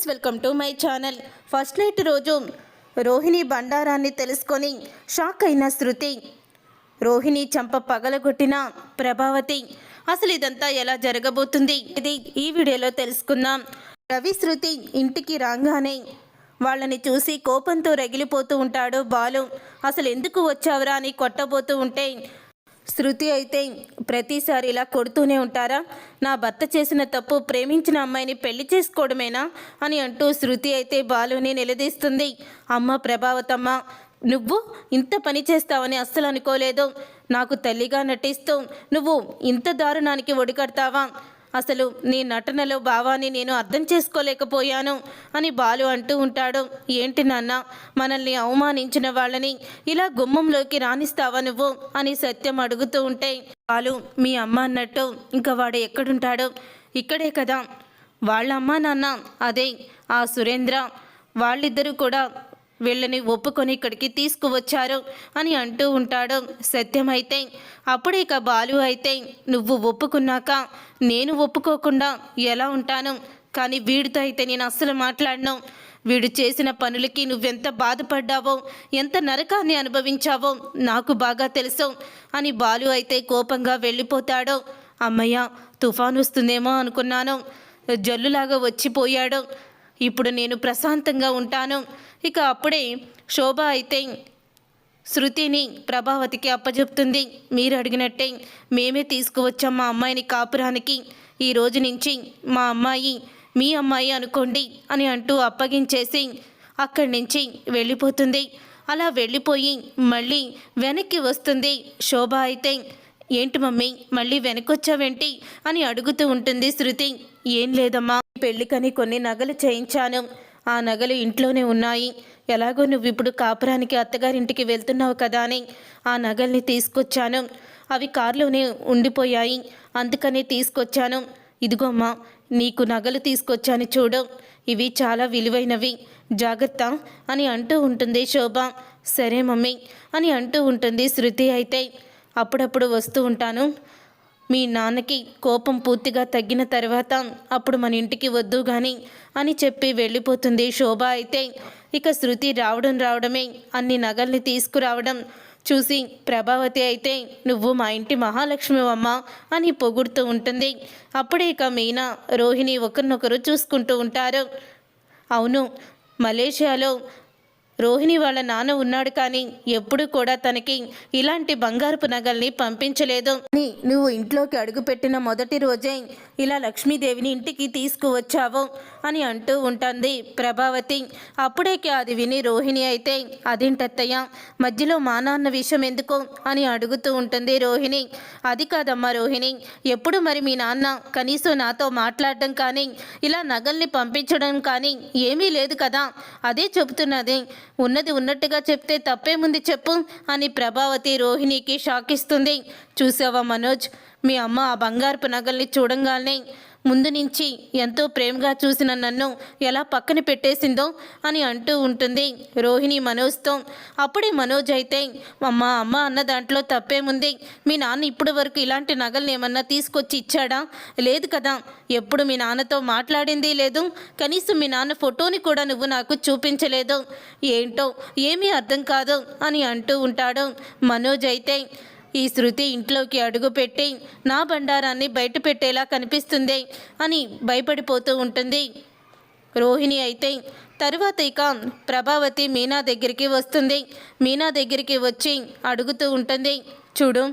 Friends welcome to my channel. First night రోజు రోహిణి బండారాన్ని తెలుసుకొని shock అయిన శృతి రోహిణి చంప పగలగొట్టిన ప్రభావతి అసలు ఇదంతా ఎలా జరగబోతుంది? ఇది ఈ వీడియోలో తెలుసుకుందాం. రవి శృతి ఇంటికి రాగానే వాళ్ళని చూసి కోపంతో రగిలిపోతూ ఉంటాడు బాలు. అసలు ఎందుకు వచ్చావురా అని కొట్టబోతూ ఉంటే శృతి అయితే ప్రతిసారి ఇలా కొడుతూనే ఉంటారా? నా భర్త చేసిన తప్పు ప్రేమించిన అమ్మాయిని పెళ్ళి చేసుకోవడమేనా? అని అంటూ శృతి అయితే బాలుని నిలదీస్తుంది. అమ్మ ప్రభావతమ్మ నువ్వు ఇంత పని చేస్తావని అస్సలు అనుకోలేదు. నాకు తల్లిగా నటిస్తూ నువ్వు ఇంత దారుణానికి ఒడిగడతావా? అసలు నీ నటనలో భావాన్ని నేను అర్థం చేసుకోలేకపోయాను అని బాలు అంటూ ఉంటాడు. ఏంటి నాన్న మనల్ని అవమానించిన వాళ్ళని ఇలా గుమ్మంలోకి రాణిస్తావా నువ్వు? అని సత్యం అడుగుతూ ఉంటే బాలు మీ అమ్మ అన్నట్టు ఇంకా వాడు ఎక్కడుంటాడు? ఇక్కడే కదా. వాళ్ళ అమ్మ నాన్న అదే ఆ సురేంద్ర. వాళ్ళిద్దరూ కూడా వీళ్ళని ఒప్పుకొని ఇక్కడికి తీసుకువచ్చారు అని అంటూ ఉంటాడు. సత్యమైతే అప్పుడే ఇక బాలు అయితే నువ్వు ఒప్పుకున్నాక నేను ఒప్పుకోకుండా ఎలా ఉంటాను? కానీ వీడితో అయితే నేను అస్సలు మాట్లాడను. వీడు చేసిన పనులకి నువ్వెంత బాధపడ్డావో ఎంత నరకాన్ని అనుభవించావో నాకు బాగా తెలుసు అని బాలు అయితే కోపంగా వెళ్ళిపోతాడు. అమ్మయ్య తుఫాన్ వస్తుందేమో అనుకున్నాను. జల్లులాగా వచ్చిపోయాడు. ఇప్పుడు నేను ప్రశాంతంగా ఉంటాను. ఇక అప్పుడే శోభ అయితే శృతిని ప్రభావతికి అప్పజెప్తుంది. మీరు అడిగినట్టే మేమే తీసుకువచ్చాం మా అమ్మాయిని కాపురానికి. ఈ రోజు నుంచి మా అమ్మాయి మీ అమ్మాయి అనుకోండి అని అంటూ అప్పగించేసి అక్కడి నుంచి వెళ్ళిపోతుంది. అలా వెళ్ళిపోయి మళ్ళీ వెనక్కి వస్తుంది శోభ అయితే. ఏంటి మమ్మీ మళ్ళీ వెనకొచ్చావేంటి? అని అడుగుతూ ఉంటుంది శృతి. ఏం లేదమ్మా పెళ్ళికని కొన్ని నగలు చేయించాను. ఆ నగలు ఇంట్లోనే ఉన్నాయి. ఎలాగో నువ్వు ఇప్పుడు కాపురానికి అత్తగారింటికి వెళ్తున్నావు కదా అని ఆ నగల్ని తీసుకొచ్చాను. అవి కారులోనే ఉండిపోయాయి. అందుకనే తీసుకొచ్చాను. ఇదిగోమ్మా నీకు నగలు తీసుకొచ్చాను చూడు. ఇవి చాలా విలువైనవి. జాగ్రత్త అని అంటూ ఉంటుంది శోభ. సరే మమ్మీ అని అంటూ ఉంటుంది శృతి అయితే. అప్పుడప్పుడు వస్తూ ఉంటాను. మీ నాన్నకి కోపం పూర్తిగా తగ్గిన తర్వాత అప్పుడు మన ఇంటికి వద్దు గాని అని చెప్పి వెళ్ళిపోతుంది శోభ అయితే. ఇక శృతి రావడం రావడమే అన్ని నగల్ని తీసుకురావడం చూసి ప్రభావతి అయితే నువ్వు మా ఇంటి మహాలక్ష్మి అమ్మ అని పొగుడుతూ ఉంటుంది. అప్పుడే ఇక మీనా రోహిణి ఒకరినొకరు చూసుకుంటూ ఉంటారు. అవును మలేషియాలో రోహిణి వాళ్ళ నాన్న ఉన్నాడు కానీ ఎప్పుడు కూడా తనకి ఇలాంటి బంగారపు నగల్ని పంపించలేదు. అని నువ్వు ఇంట్లోకి అడుగుపెట్టిన మొదటి రోజే ఇలా లక్ష్మీదేవిని ఇంటికి తీసుకువచ్చావు అని అంటూ ఉంటుంది ప్రభావతి. అప్పుడే అది విని రోహిణి అయితే? అదేంటత్తయ్య మధ్యలో మా నాన్న విషయం ఎందుకు? అని అడుగుతూ ఉంటుంది రోహిణి. అది కాదమ్మా రోహిణి. ఎప్పుడు మరి మీ నాన్న కనీసం నాతో మాట్లాడడం కానీ ఇలా నగల్ని పంపించడం కానీ ఏమీ లేదు కదా. అదే చెబుతున్నది. ఉన్నది ఉన్నట్టుగా చెప్తే తప్పేముంది చెప్పు అని ప్రభావతి రోహిణికి షాక్ ఇస్తుంది చూసావా మనోజ్? మీ అమ్మ ఆ బంగారపు నగల్ని చూడంగానే ముందు నుంచి ఎంతో ప్రేమగా చూసిన నన్ను ఎలా పక్కన పెట్టేసిందో అని అంటూ ఉంటుంది రోహిణి మనోజ్తో. అప్పుడే మనోజ్ అయితే అమ్మ అమ్మ అన్న దాంట్లో తప్పేముంది? మీ నాన్న ఇప్పటి వరకు ఇలాంటి నగల్ని ఏమన్నా తీసుకొచ్చి ఇచ్చాడా? లేదు కదా. ఎప్పుడు మీ నాన్నతో మాట్లాడింది లేదు. కనీసం మీ నాన్న ఫోటోని కూడా నువ్వు నాకు చూపించలేదు. ఏంటో ఏమీ అర్థం కాదు అని అంటూ ఉంటాడు మనోజ్ అయితే. ఈ శృతి ఇంట్లోకి అడుగుపెట్టి నా బండారాన్ని బయట పెట్టేలా కనిపిస్తుంది అని భయపడిపోతూ ఉంటుంది. రోహిణి అయితే తరువాత ఇక ప్రభావతి మీనా దగ్గరికి వస్తుంది. మీనా దగ్గరికి వచ్చి అడుగుతూ ఉంటుంది చూడు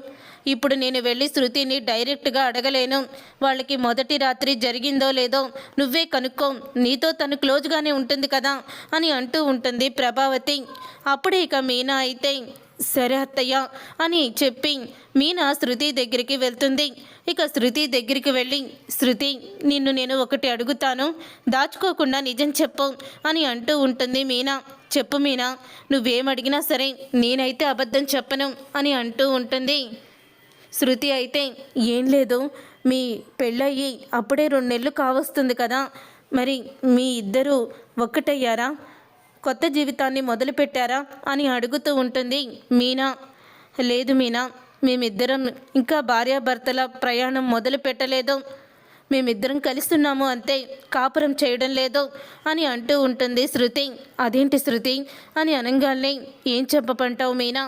ఇప్పుడు నేను వెళ్ళి శృతిని డైరెక్ట్గా అడగలేను. వాళ్ళకి మొదటి రాత్రి జరిగిందో లేదో నువ్వే కనుక్కో. నీతో తను క్లోజ్గానే ఉంటుంది కదా అని అంటూ ఉంటుంది ప్రభావతి. అప్పుడే ఇక మీనా అయితే సరే అత్తయ్య అని చెప్పి మీనా శృతి దగ్గరికి వెళ్తుంది. ఇక శృతి దగ్గరికి వెళ్ళి శృతి నిన్ను నేను ఒకటి అడుగుతాను. దాచుకోకుండా నిజం చెప్పు అని అంటూ ఉంటుంది మీనా. చెప్పు మీనా నువ్వేం అడిగినా సరే నేనైతే అబద్ధం చెప్పను అని అంటూ ఉంటుంది. శృతి అయితే ఏం లేదు మీ పెళ్ళయ్యి అప్పుడే రెండు నెలలు కావస్తుంది కదా. మరి మీ ఇద్దరు ఒక్కటయ్యారా? కొత్త జీవితాన్ని మొదలుపెట్టారా అని అడుగుతూ ఉంటుంది మీనా. లేదు మీనా మేమిద్దరం ఇంకా భార్యాభర్తల ప్రయాణం మొదలు పెట్టలేదు మేమిద్దరం కలుస్తున్నాము అంతే కాపురం చేయడం లేదు అని అంటూ ఉంటుంది శృతి. అదేంటి శృతి? అని అనగానే ఏం చెప్పమంటావు మీనా?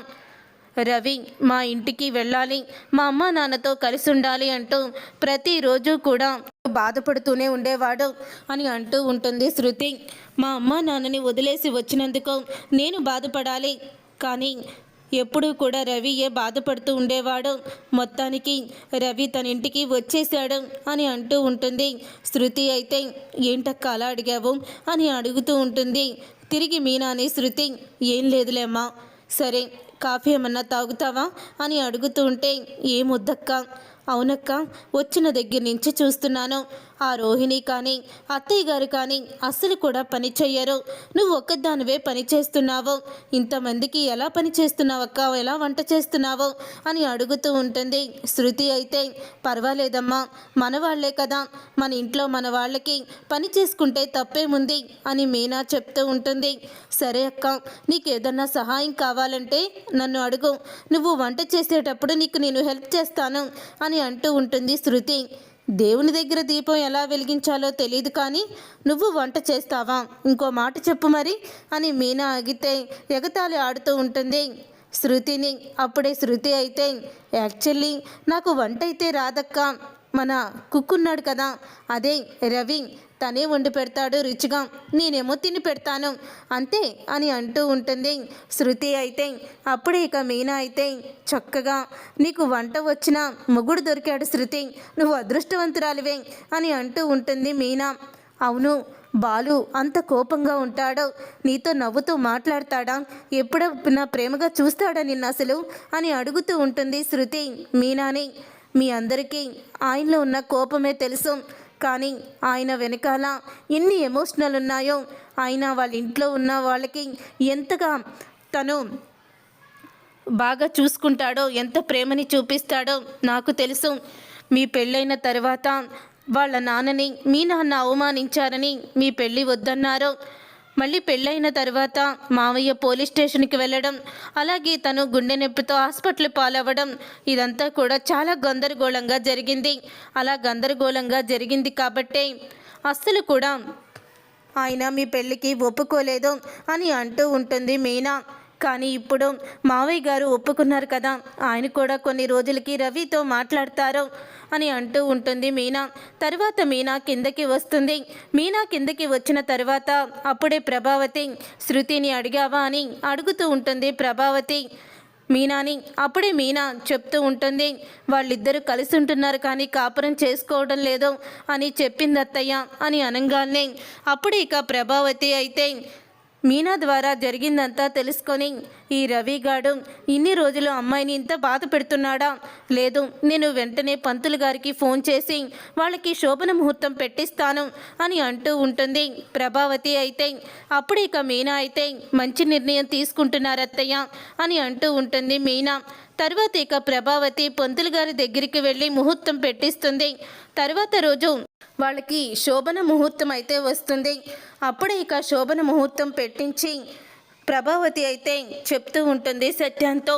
రవి మా ఇంటికి వెళ్ళాలి మా అమ్మ నాన్నతో కలిసి ఉండాలి అంటూ ప్రతిరోజు కూడా బాధపడుతూనే ఉండేవాడు అని అంటూ ఉంటుంది శృతి. మా అమ్మ నాన్నని వదిలేసి వచ్చినందుకు నేను బాధపడాలి కానీ ఎప్పుడూ కూడా రవియే బాధపడుతూ ఉండేవాడు. మొత్తానికి రవి తన ఇంటికి వచ్చేసాడు అని అంటూ ఉంటుంది. శృతి అయితే ఏంటక్క అలా అడిగావు? అని అడుగుతూ ఉంటుంది. తిరిగి మీనాని శృతి ఏం లేదులేమ్మా. సరే కాఫీ ఏమన్నా తాగుతావా అని అడుగుతూ ఉంటే ఏమొద్దక్క అవునక్క వచ్చిన దగ్గర నుంచి చూస్తున్నాను. ఆ రోహిణి కానీ అత్తయ్య గారు కానీ అస్సలు కూడా పని చెయ్యరు. నువ్వు ఒక్కదానివే పని చేస్తున్నావు. ఇంతమందికి ఎలా పని చేస్తున్నావక్క ఎలా వంట చేస్తున్నావు? అని అడుగుతూ ఉంటుంది. శృతి అయితే పర్వాలేదమ్మా మన వాళ్ళే కదా. మన ఇంట్లో మన వాళ్ళకి పని చేసుకుంటే తప్పేముంది? అని మీనా చెప్తూ ఉంటుంది. సరే అక్క నీకు ఏదన్నా సహాయం కావాలంటే నన్ను అడుగు. నువ్వు వంట చేసేటప్పుడు నీకు నేను హెల్ప్ చేస్తాను అని అంటూ ఉంటుంది శృతి. దేవుని దగ్గర దీపం ఎలా వెలిగించాలో తెలియదు కానీ నువ్వు వంట చేస్తావా? ఇంకో మాట చెప్పు మరి అని మీనా ఆగితే ఎగతాళి ఆడుతూ ఉంటుంది. శృతిని అప్పుడే శృతి అయితే యాక్చువల్లీ నాకు వంట అయితే రాదక్క. మన కుక్కున్నాడు కదా. అదే రవి తనే వండి పెడతాడు రుచిగా. నేనేమో తిని పెడతాను. అంతే అని అంటూ ఉంటుంది. శృతి అయితే అప్పుడే ఇక మీనా అయితే చక్కగా నీకు వంట వచ్చిన మొగుడు దొరికాడు శృతి. నువ్వు అదృష్టవంతురాలివే అని అంటూ ఉంటుంది మీనా. అవును బాలు అంత కోపంగా ఉంటాడో. నీతో నవ్వుతూ మాట్లాడతాడా? ఎప్పుడైనా ప్రేమగా చూస్తాడా నిన్న అసలు? అని అడుగుతూ ఉంటుంది శృతి మీనాని. మీ అందరికీ ఆయనలో ఉన్న కోపమే తెలుసు. కానీ ఆయన వెనకాల ఎన్ని ఎమోషనల్ ఉన్నాయో ఆయన వాళ్ళ ఇంట్లో ఉన్న వాళ్ళకి ఎంతగా తను బాగా చూసుకుంటాడో ఎంత ప్రేమని చూపిస్తాడో నాకు తెలుసు. మీ పెళ్ళైన తర్వాత వాళ్ళ నాన్నని మీ నాన్న అవమానించారని మీ పెళ్ళి వద్దన్నారు. మళ్ళీ పెళ్ళైన తర్వాత మావయ్య పోలీస్ స్టేషన్కి వెళ్ళడం అలాగే తను గుండె నొప్పితో హాస్పిటల్ పాలవ్వడం ఇదంతా కూడా చాలా గందరగోళంగా జరిగింది. అలా గందరగోళంగా జరిగింది కాబట్టే అస్సలు కూడా ఆయన మీ పెళ్ళికి ఒప్పుకోలేదు అని అంటూ ఉంటుంది మీనా. కానీ ఇప్పుడు మావయ్య గారు ఒప్పుకున్నారు కదా ఆయన కూడా కొన్ని రోజులకి రవితో మాట్లాడతారు అని అంటూ ఉంటుంది మీనా. తర్వాత మీనా కిందకి వస్తుంది. మీనా కిందకి వచ్చిన తర్వాత అప్పుడే ప్రభావతి శృతిని అడిగావా అని అడుగుతూ ఉంటుంది ప్రభావతి. మీనాని అప్పుడే మీనా చెప్తూ ఉంటుంది వాళ్ళిద్దరూ కలిసి ఉంటున్నారు కానీ కాపురం చేసుకోవడం లేదు అని చెప్పింది అత్తయ్య అని అనగానే అప్పుడు ఇక ప్రభావతి అయితే మీనా ద్వారా జరిగిందంతా తెలుసుకొని ఈ రవిగాడు ఇన్ని రోజులు అమ్మాయిని ఇంత బాధ పెడుతున్నాడా? లేదు నేను వెంటనే పంతులు గారికి ఫోన్ చేసి వాళ్ళకి శోభన ముహూర్తం పెట్టిస్తాను అని అంటూ ఉంటుంది. ప్రభావతి అయితే అప్పుడు ఇక మీనా అయితే మంచి నిర్ణయం తీసుకుంటున్నారు అత్తయ్య అని అంటూ ఉంటుంది మీనా. తర్వాత ఇక ప్రభావతి పంతులు గారి దగ్గరికి వెళ్ళి ముహూర్తం పెట్టిస్తుంది. తర్వాత రోజు వాళ్ళకి శోభన ముహూర్తం అయితే వస్తుంది. అప్పుడే ఇక శోభన ముహూర్తం పెట్టించి ప్రభావతి అయితే చెప్తూ ఉంటుంది సత్యంతో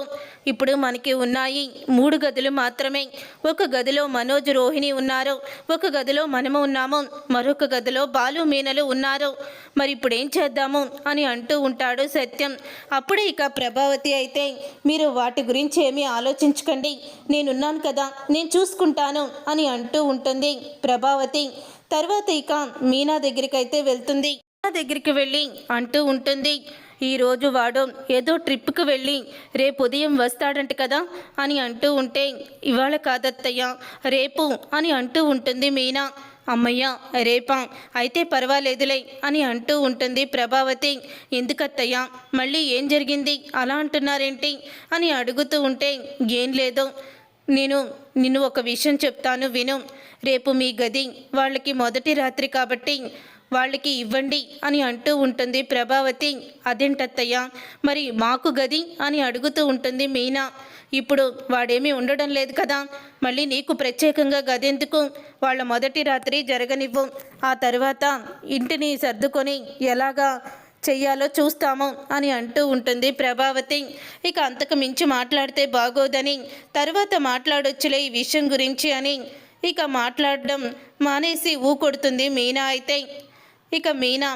ఇప్పుడు మనకి ఉన్నాయి మూడు గదులు మాత్రమే. ఒక గదిలో మనోజ్ రోహిణి ఉన్నారు ఒక గదిలో మనము ఉన్నాము మరొక గదిలో బాలు మీనలు ఉన్నారు. మరి ఇప్పుడు ఏం చేద్దాము? అని అంటూ ఉంటాడు సత్యం. అప్పుడే ఇక ప్రభావతి అయితే మీరు వాటి గురించి ఏమీ ఆలోచించకండి. నేనున్నాను కదా నేను చూసుకుంటాను అని అంటూ ఉంటుంది ప్రభావతి. తర్వాత ఇక మీనా దగ్గరికి అయితే వెళ్తుంది. మీనా దగ్గరికి వెళ్ళి అంటూ ఉంటుంది ఈరోజు వాడు ఏదో ట్రిప్కి వెళ్ళి రేపు ఉదయం వస్తాడంట కదా అని అంటూ ఉంటే ఇవాళ కాదత్తయ్య రేపు అని అంటూ ఉంటుంది మీనా. అమ్మయ్య రేపా? అయితే పర్వాలేదులే అని అంటూ ఉంటుంది ప్రభావతి. ఎందుకత్తయ్య మళ్ళీ ఏం జరిగింది? అలా అంటున్నారేంటి? అని అడుగుతూ ఉంటే ఏం లేదు. నేను నిన్ను ఒక విషయం చెప్తాను విను. రేపు మీ గది వాళ్ళకి మొదటి రాత్రి కాబట్టి వాళ్ళకి ఇవ్వండి అని అంటూ ఉంటుంది ప్రభావతి. అదేంటత్తయ్య? మరి మాకు గది అని అడుగుతూ ఉంటుంది మీనా. ఇప్పుడు వాడేమీ ఉండడం లేదు కదా. మళ్ళీ నీకు ప్రత్యేకంగా గది ఎందుకు? వాళ్ళ మొదటి రాత్రి జరగనివ్వు. ఆ తర్వాత ఇంటిని సర్దుకొని ఎలాగా చెయ్యాలో చూస్తాము అని అంటూ ఉంటుంది ప్రభావతి. ఇక అంతకు మించి మాట్లాడితే బాగోదని తర్వాత మాట్లాడొచ్చులే ఈ విషయం గురించి అని ఇక మాట్లాడడం మానేసి ఊకొడుతుంది మీనా అయితే. ఇక మీనా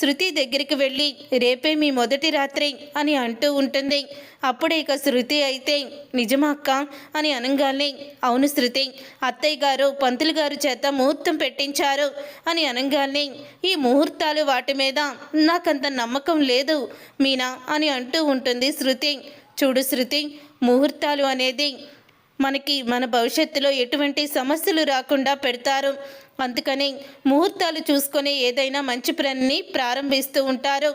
శృతి దగ్గరికి వెళ్ళి రేపే మీ మొదటి రాత్రి అని అంటూ ఉంటుంది. అప్పుడే ఇక శృతి అయితే నిజమా అక్క? అని అనగానే అవును శృతి అత్తయ్య గారు పంతులు గారు చేత ముహూర్తం పెట్టించారు అని అనగానే ఈ ముహూర్తాలు వాటి మీద నాకంత నమ్మకం లేదు మీనా అని అంటూ ఉంటుంది శృతి. చూడు శృతి ముహూర్తాలు అనేది మనకి మన భవిష్యత్తులో ఎటువంటి సమస్యలు రాకుండా పెడతారు. అందుకని ముహూర్తాలు చూసుకొని ఏదైనా మంచి పనిని ప్రారంభిస్తూ ఉంటారు.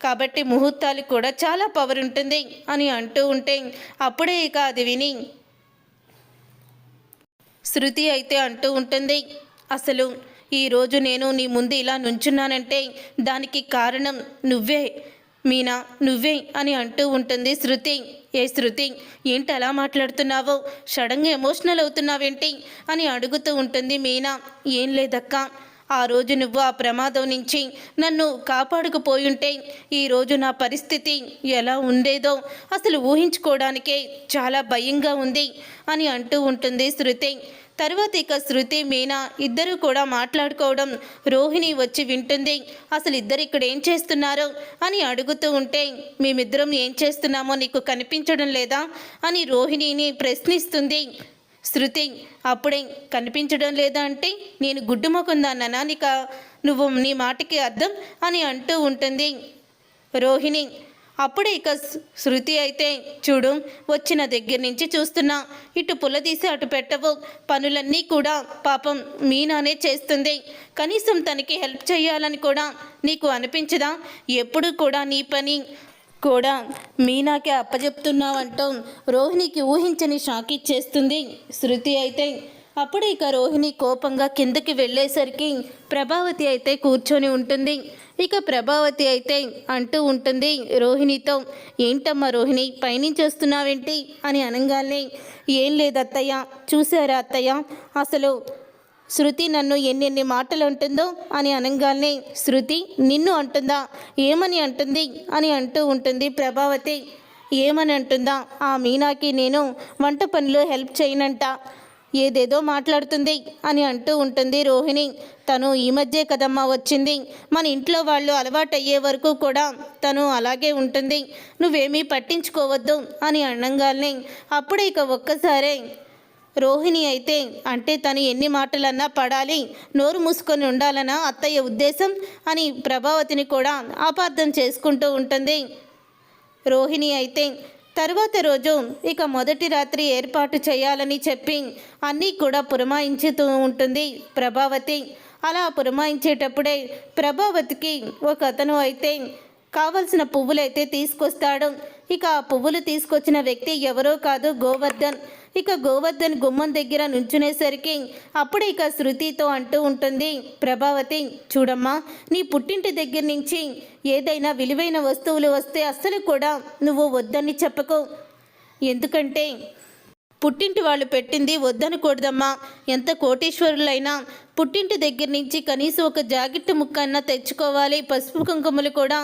కాబట్టి ముహూర్తాలు కూడా చాలా పవర్ ఉంటుంది అని అంటూ ఉంటే అప్పుడే ఇక అది విని శృతి అయితే అంటూ ఉంటుంది అసలు ఈరోజు నేను నీ ముందు ఇలా నుంచున్నానంటే దానికి కారణం నువ్వే మీనా నువ్వే అని అంటూ ఉంటుంది శృతి. ఏ శృతి ఏంటి అలా మాట్లాడుతున్నావో? సడన్గా ఎమోషనల్ అవుతున్నావేంటి? అని అడుగుతూ ఉంటుంది మీనా. ఏం లేదక్క. ఆ రోజు నువ్వు ఆ ప్రమాదం నుంచి నన్ను కాపాడుకుపోయుంటే ఈరోజు నా పరిస్థితి ఎలా ఉండేదో అసలు ఊహించుకోవడానికే చాలా భయంగా ఉంది అని అంటూ ఉంటుంది శృతి. తర్వాత ఇక శృతి మీనా ఇద్దరు కూడా మాట్లాడుకోవడం రోహిణి వచ్చి వింటుంది. అసలు ఇద్దరు ఇక్కడ ఏం చేస్తున్నారో? అని అడుగుతూ ఉంటే మేమిద్దరం ఏం చేస్తున్నామో నీకు కనిపించడం లేదా? అని రోహిణిని ప్రశ్నిస్తుంది. శృతి అప్పుడే కనిపించడం లేదా అంటే నేను గుడ్డు మొకుందానా నీక నువ్వు నీ మాటకి అర్థం? అని అంటూ ఉంటుంది. రోహిణి అప్పుడే ఇక శృతి అయితే చూడు వచ్చిన దగ్గర నుంచి చూస్తున్నా ఇటు పుల్లదీసి అటు పెట్టవు. పనులన్నీ కూడా పాపం మీనానే చేస్తుంది. కనీసం తనకి హెల్ప్ చేయాలని కూడా నీకు అనిపించదా? ఎప్పుడు కూడా నీ పని కూడా మీనాకే అప్పజెప్తున్నావంటూ రోహిణికి ఊహించని షాక్ ఇచ్చేస్తుంది శృతి అయితే. అప్పుడు ఇక రోహిణి కోపంగా కిందకి వెళ్ళేసరికి ప్రభావతి అయితే కూర్చొని ఉంటుంది. ఇక ప్రభావతి అయితే అంటూ ఉంటుంది రోహిణితో ఏంటమ్మా రోహిణి పైనుంచి వస్తున్నావేంటి? అని అనగానే ఏం లేదు అత్తయ్య చూసారా అత్తయ్య? అసలు శృతి నన్ను ఎన్నెన్ని మాటలు అంటుందో? అని అనగానే శృతి నిన్ను అంటుందా? ఏమని అంటుంది? అని అంటూ ఉంటుంది ప్రభావతి. ఏమని అంటుందా? ఆ మీనాకి నేను వంట పనిలో హెల్ప్ చేయనంట. ఏదేదో మాట్లాడుతుంది అని అంటూ ఉంటుంది రోహిణి. తను ఈ మధ్యే కదమ్మా వచ్చింది. మన ఇంట్లో వాళ్ళు అలవాటు అయ్యే వరకు కూడా తను అలాగే ఉంటుంది. నువ్వేమీ పట్టించుకోవద్దు అని అన్నంగాల్ని. అప్పుడే ఇక ఒక్కసారే రోహిణి అయితే అంటే తను ఎన్ని మాటలన్నా పడాలి నోరు మూసుకొని ఉండాలనా అత్తయ్య ఉద్దేశం అని ప్రభావతిని కూడా అపార్థం చేసుకుంటూ ఉంటుంది. రోహిణి అయితే తరువాత రోజు ఇక మొదటి రాత్రి ఏర్పాటు చేయాలని చెప్పి అన్నీ కూడా పురమాయించుతూ ఉంటుంది ప్రభావతి. అలా పురమాయించేటప్పుడే ప్రభావతికి ఒక అతను అయితే కావలసిన పువ్వులైతే తీసుకొస్తాడు. ఇక ఆ పువ్వులు తీసుకొచ్చిన వ్యక్తి ఎవరో కాదు గోవర్ధన్. ఇక గోవర్ధన్ గుమ్మం దగ్గర నుంచునేసరికి అప్పుడు ఇక శృతితో అంటూ ఉంటుంది ప్రభావతి చూడమ్మా నీ పుట్టింటి దగ్గర నుంచి ఏదైనా విలువైన వస్తువులు వస్తే అస్సలు కూడా నువ్వు వద్దని చెప్పకు. ఎందుకంటే పుట్టింటి వాళ్ళు పెట్టింది వద్దనకూడదమ్మా. ఎంత కోటీశ్వరులైనా పుట్టింటి దగ్గర నుంచి కనీసం ఒక జాకెట్ ముక్క అన్నా తెచ్చుకోవాలి పసుపు కుంకుమలు కూడా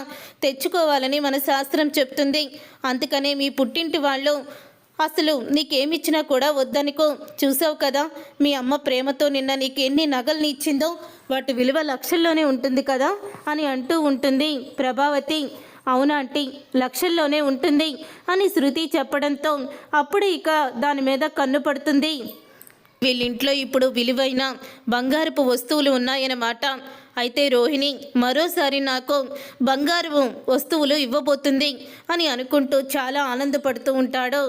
తెచ్చుకోవాలని మన శాస్త్రం చెప్తుంది. అందుకనే మీ పుట్టింటి వాళ్ళు అసలు నీకేమిచ్చినా కూడా వద్దనుకో. చూసావు కదా మీ అమ్మ ప్రేమతో నిన్న నీకు ఎన్ని నగల్ని ఇచ్చిందో. వాటి విలువ లక్షల్లోనే ఉంటుంది కదా అని అంటూ ఉంటుంది ప్రభావతి. అవునా ఆంటీ? లక్షల్లోనే ఉంటుంది అని శృతి చెప్పడంతో అప్పుడు ఇక దాని మీద కన్ను పడుతుంది. వీళ్ళింట్లో ఇప్పుడు విలువైన బంగారపు వస్తువులు ఉన్నాయన్నమాట. అయితే రోహిణి మరోసారి నాకు బంగారు వస్తువులు ఇవ్వబోతుంది అని అనుకుంటూ చాలా ఆనందపడుతూ ఉంటాడు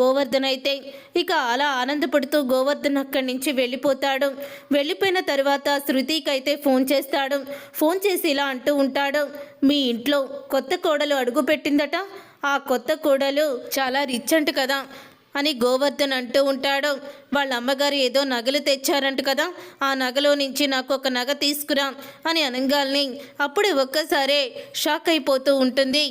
గోవర్ధన్ అయితే. ఇక అలా ఆనందపడుతూ గోవర్ధన్ అక్కడి నుంచి వెళ్ళిపోతాడు. వెళ్ళిపోయిన తర్వాత శృతికి అయితే ఫోన్ చేస్తాడు. ఫోన్ చేసి ఇలా అంటూ ఉంటాడు మీ ఇంట్లో కొత్త కోడలు అడుగుపెట్టిందట? ఆ కొత్త కోడలు చాలా రిచ్ అంట కదా. అని గోవర్ధన్ అంటూ ఉంటాడు. వాళ్ళ అమ్మగారు ఏదో నగలు తెచ్చారంట కదా ఆ నగలో నుంచి నాకు ఒక నగ తీసుకురా అని అనగాల్ని. అప్పుడే ఒక్కసారే షాక్ అయిపోతూ ఉంటుంది.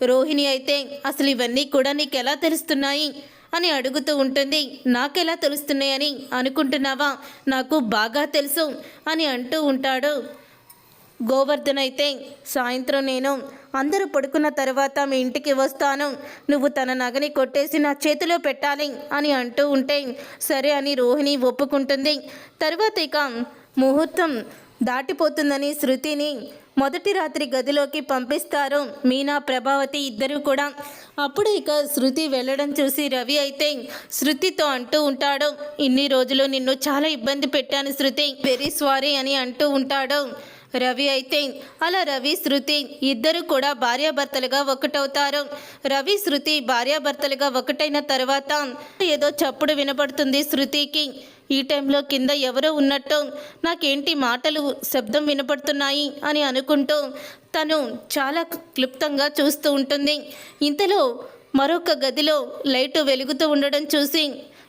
రోహిణి అయితే అసలు ఇవన్నీ కూడా నీకు ఎలా తెలుస్తున్నాయి? అని అడుగుతూ ఉంటుంది. నాకెలా తెలుస్తున్నాయని అనుకుంటున్నావా? నాకు బాగా తెలుసు అని అంటూ ఉంటాడు. గోవర్ధన్ అయితే సాయంత్రం నేను అందరూ పడుకున్న తర్వాత మీ ఇంటికి వస్తాను. నువ్వు తన నగని కొట్టేసి నా చేతిలో పెట్టాలి అని అంటూ ఉంటే సరే అని రోహిణి ఒప్పుకుంటుంది. తర్వాత ఇక ముహూర్తం దాటిపోతుందని శృతిని మొదటి రాత్రి గదిలోకి పంపిస్తారు. మీనా ప్రభావతి ఇద్దరు కూడా. అప్పుడు ఇక శృతి వెళ్ళడం చూసి రవి అయితే శృతితో అంటూ ఉంటాడు ఇన్ని రోజులు నిన్ను చాలా ఇబ్బంది పెట్టాను శృతి. వెరీ సారీ అని అంటూ ఉంటాడు. రవి అయితే అలా రవి శృతి ఇద్దరు కూడా భార్యాభర్తలుగా ఒకటవుతారు. రవి శృతి భార్యాభర్తలుగా ఒకటైన తర్వాత ఏదో చప్పుడు వినపడుతుంది శృతికి. ఈ టైంలో కింద ఎవరో ఉన్నట్టు నాకేంటి మాటలు శబ్దం వినపడుతున్నాయి అని అనుకుంటూ తను చాలా క్లుప్తంగా చూస్తూ ఉంటుంది. ఇంతలో మరొక గదిలో లైటు వెలుగుతూ ఉండడం చూసి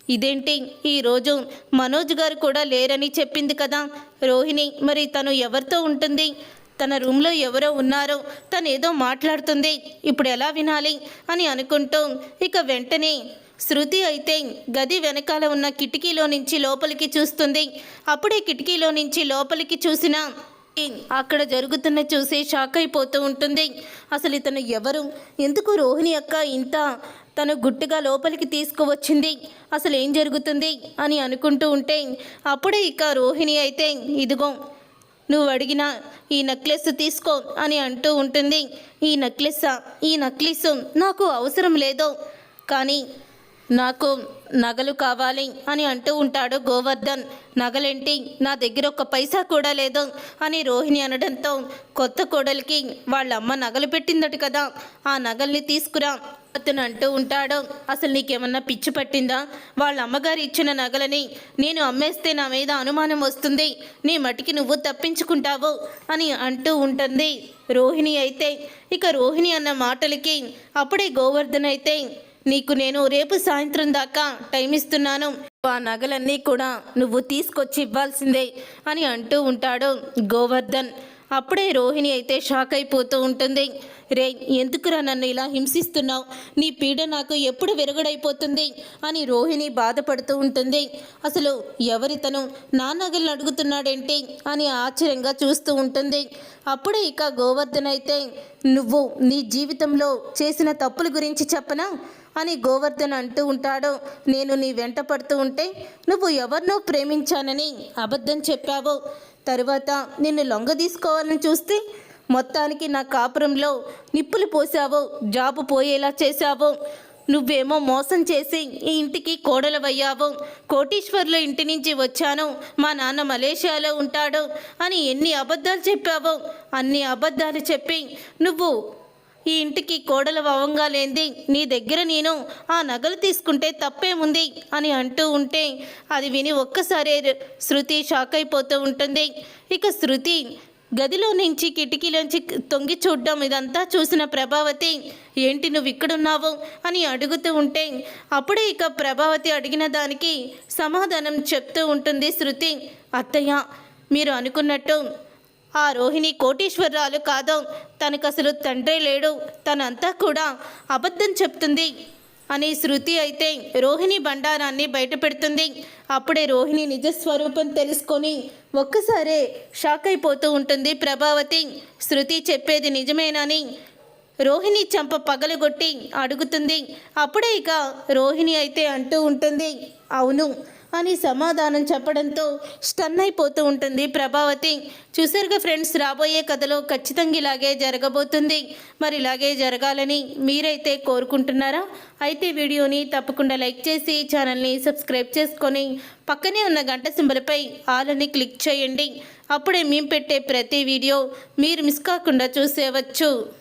ఇదేంటి? ఈరోజు మనోజ్ గారు కూడా లేరని చెప్పింది కదా. రోహిణి మరి తను ఎవరితో ఉంటుంది? తన రూమ్లో ఎవరో ఉన్నారో తను ఏదో మాట్లాడుతుంది. ఇప్పుడు ఎలా వినాలి? అని అనుకుంటూ ఇక వెంటనే శృతి అయితే గది వెనకాల ఉన్న కిటికీలో నుంచి లోపలికి చూస్తుంది. అప్పుడే కిటికీలో నుంచి లోపలికి చూసిన అక్కడ జరుగుతున్న చూసే షాక్ అయిపోతూ ఉంటుంది. అసలు ఇతను ఎవరు? ఎందుకు రోహిణి అక్క ఇంత తను గుట్టుగా లోపలికి తీసుకువచ్చింది? అసలు ఏం జరుగుతుంది? అని అనుకుంటూ ఉంటే అప్పుడే ఇక రోహిణి అయితే ఇదిగో నువ్వు అడిగిన ఈ నెక్లెస్ తీసుకో అని అంటూ ఉంటుంది. ఈ నెక్లెస్సా? ఈ నెక్లెస్ నాకు అవసరం లేదు. కానీ నాకు నగలు కావాలి అని అంటూ ఉంటాడు గోవర్ధన్. నగలేంటి? నా దగ్గర ఒక పైసా కూడా లేదు అని రోహిణి అనడంతో కొత్త కోడలికి వాళ్ళ అమ్మ నగలు పెట్టిందట కదా ఆ నగల్ని తీసుకురా అతను అంటూ ఉంటాడు. అసలు నీకేమన్నా పిచ్చి పట్టిందా? వాళ్ళ అమ్మగారు ఇచ్చిన నగలని నేను అమ్మేస్తే నా మీద అనుమానం వస్తుంది. నీ మటికి నువ్వు తప్పించుకుంటావు అని అంటూ ఉంటుంది రోహిణి అయితే. ఇక రోహిణి అన్న మాటలకి అప్పుడే గోవర్ధన్ అయితే నీకు నేను రేపు సాయంత్రం దాకా టైం ఇస్తున్నాను. ఆ నగలన్నీ కూడా నువ్వు తీసుకొచ్చి ఇవ్వాల్సిందే అని అంటూ ఉంటాడు గోవర్ధన్. అప్పుడే రోహిణి అయితే షాక్ అయిపోతూ ఉంటుంది. రే ఎందుకురా నన్ను ఇలా హింసిస్తున్నావు? నీ పీడ నాకు ఎప్పుడు వెరుగుడైపోతుంది? అని రోహిణి బాధపడుతూ ఉంటుంది. అసలు ఎవరితను నాన్నగల్ని అడుగుతున్నాడేంటి? అని ఆశ్చర్యంగా చూస్తూ ఉంటుంది. అప్పుడే ఇక గోవర్ధన్ అయితే నువ్వు నీ జీవితంలో చేసిన తప్పుల గురించి చెప్పనా? అని గోవర్ధన్ అంటూ ఉంటాడు. నేను నీ వెంట పడుతూ ఉంటే నువ్వు ఎవరినో ప్రేమించానని అబద్ధం చెప్పావు. తరువాత నిన్ను లొంగ తీసుకోవాలని చూస్తే మొత్తానికి నా కాపురంలో నిప్పులు పోసావు జాబు పోయేలా చేశావో. నువ్వేమో మోసం చేసి ఈ ఇంటికి కోడలవయ్యావు. కోటీశ్వర్ల ఇంటి నుంచి వచ్చాను. మా నాన్న మలేషియాలో ఉంటాడు అని ఎన్ని అబద్ధాలు చెప్పావో? అన్ని అబద్ధాలు చెప్పి నువ్వు ఈ ఇంటికి కోడలు అవంగా లేంది నీ దగ్గర నేను ఆ నగలు తీసుకుంటే తప్పేముంది అని అంటూ ఉంటే అది విని ఒక్కసారి శృతి షాక్ అయిపోతూ ఉంటుంది. ఇక శృతి గదిలో నుంచి కిటికీలోంచి తొంగి చూడ్డం ఇదంతా చూసిన ప్రభావతి ఏంటి నువ్వు ఇక్కడున్నావు? అని అడుగుతూ ఉంటే అప్పుడే ఇక ప్రభావతి అడిగిన దానికి సమాధానం చెప్తూ ఉంటుంది శృతి. అత్తయ్య మీరు అనుకున్నట్టు ఆ రోహిణి కోటీశ్వరరాలు కాదు. తనకు అసలు తండ్రే లేడు. తనంతా కూడా అబద్ధం చెప్తుంది. అని శృతి అయితే రోహిణి బండారాన్ని బయటపెడుతుంది అప్పుడే రోహిణి నిజస్వరూపం తెలుసుకొని ఒక్కసారే షాక్ అయిపోతూ ఉంటుంది ప్రభావతి. శృతి చెప్పేది నిజమేనని రోహిణి చంప పగలగొట్టి అడుగుతుంది. అప్పుడే ఇక రోహిణి అయితే అంటూ ఉంటుంది అవును అని సమాధానం చెప్పడంతో స్టన్ అయిపోతూ ఉంటుంది ప్రభావతి. చూసారుగా ఫ్రెండ్స్ రాబోయే కథలో ఖచ్చితంగా ఇలాగే జరగబోతుంది. మరి ఇలాగే జరగాలని మీరైతే కోరుకుంటున్నారా? అయితే వీడియోని తప్పకుండా లైక్ చేసి ఛానల్ని సబ్స్క్రైబ్ చేసుకొని పక్కనే ఉన్న గంట సింబలపై ఆలని క్లిక్ చేయండి. అప్పుడే మేము పెట్టే ప్రతి వీడియో మీరు మిస్ కాకుండా చూసేవచ్చు.